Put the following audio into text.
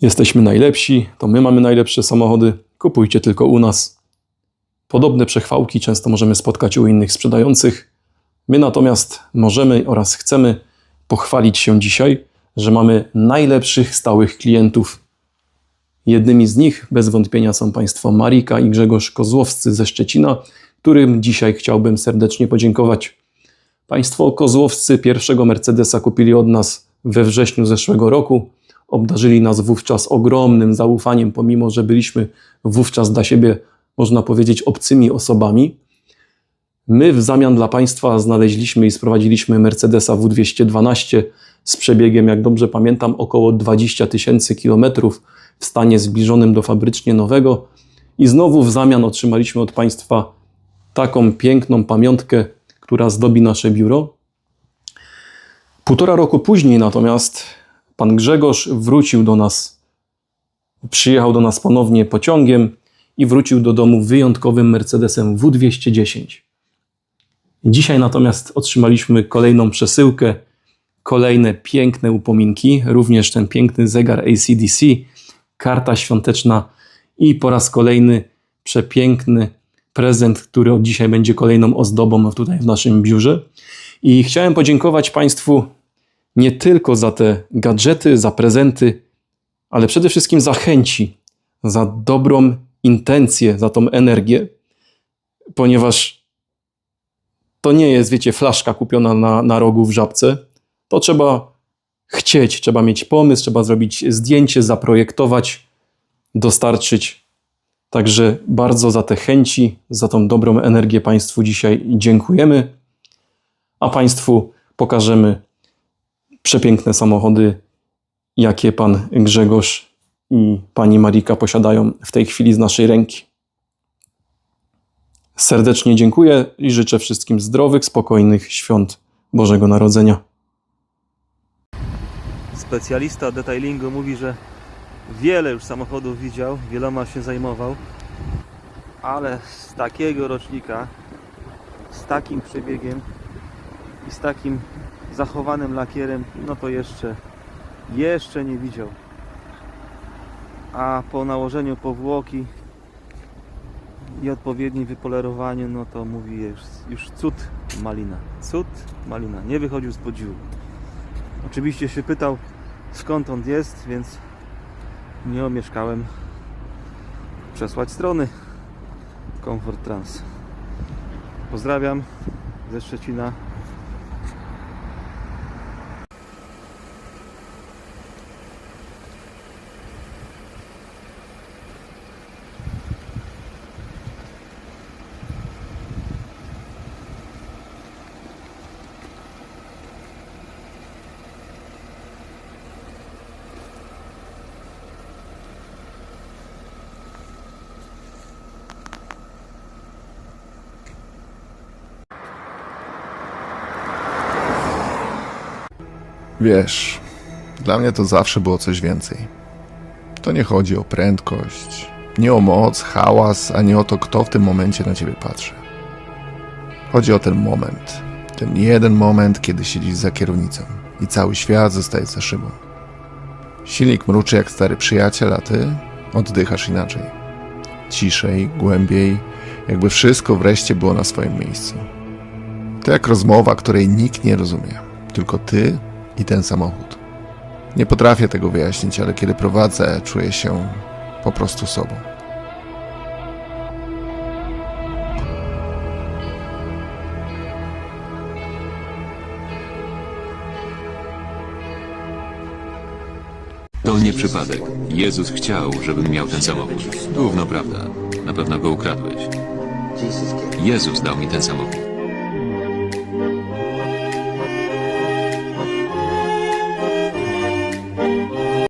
Jesteśmy najlepsi, to my mamy najlepsze samochody, kupujcie tylko u nas. Podobne przechwałki często możemy spotkać u innych sprzedających. My natomiast możemy oraz chcemy pochwalić się dzisiaj, że mamy najlepszych stałych klientów. Jednymi z nich bez wątpienia są Państwo Marika i Grzegorz Kozłowscy ze Szczecina, którym dzisiaj chciałbym serdecznie podziękować. Państwo Kozłowscy pierwszego Mercedesa kupili od nas we wrześniu zeszłego roku. Obdarzyli nas wówczas ogromnym zaufaniem, pomimo że byliśmy wówczas dla siebie, można powiedzieć, obcymi osobami. My w zamian dla Państwa znaleźliśmy i sprowadziliśmy Mercedesa W212 z przebiegiem, jak dobrze pamiętam, około 20 tysięcy kilometrów w stanie zbliżonym do fabrycznie nowego. I znowu w zamian otrzymaliśmy od Państwa taką piękną pamiątkę, która zdobi nasze biuro. Półtora roku później natomiast pan Grzegorz wrócił do nas, przyjechał do nas ponownie pociągiem i wrócił do domu wyjątkowym Mercedesem W210. Dzisiaj natomiast otrzymaliśmy kolejną przesyłkę, kolejne piękne upominki, również ten piękny zegar ACDC, karta świąteczna i po raz kolejny przepiękny prezent, który od dzisiaj będzie kolejną ozdobą tutaj w naszym biurze. I chciałem podziękować Państwu nie tylko za te gadżety, za prezenty, ale przede wszystkim za chęci, za dobrą intencję, za tą energię, ponieważ to nie jest, wiecie, flaszka kupiona na, na rogu w żabce. To trzeba chcieć, trzeba mieć pomysł, trzeba zrobić zdjęcie, zaprojektować, dostarczyć. Także bardzo za te chęci, za tą dobrą energię Państwu dzisiaj dziękujemy. A Państwu pokażemy przepiękne samochody, jakie Pan Grzegorz i Pani Marika posiadają w tej chwili z naszej ręki. Serdecznie dziękuję i życzę wszystkim zdrowych, spokojnych świąt Bożego Narodzenia. Specjalista detailingu mówi, że wiele już samochodów widział, wieloma się zajmował, ale z takiego rocznika, z takim przebiegiem i z takim zachowanym lakierem, no to jeszcze, jeszcze nie widział. A po nałożeniu powłoki i odpowiednim wypolerowaniu, no to mówi już, już cud malina. Cud malina. Nie wychodził z podziwu. Oczywiście się pytał skąd on jest, więc nie omieszkałem przesłać strony Comfort Trans. Pozdrawiam ze Szczecina. Wiesz, dla mnie to zawsze było coś więcej. To nie chodzi o prędkość, nie o moc, hałas, ani o to, kto w tym momencie na ciebie patrzy. Chodzi o ten moment. Ten jeden moment, kiedy siedzisz za kierownicą i cały świat zostaje za szybą. Silnik mruczy jak stary przyjaciel, a ty oddychasz inaczej. Ciszej, głębiej, jakby wszystko wreszcie było na swoim miejscu. To jak rozmowa, której nikt nie rozumie, tylko ty i ten samochód. Nie potrafię tego wyjaśnić, ale kiedy prowadzę, czuję się po prostu sobą. To nie przypadek. Jezus chciał, żebym miał ten samochód. Gówno prawda. Na pewno go ukradłeś. Jezus dał mi ten samochód.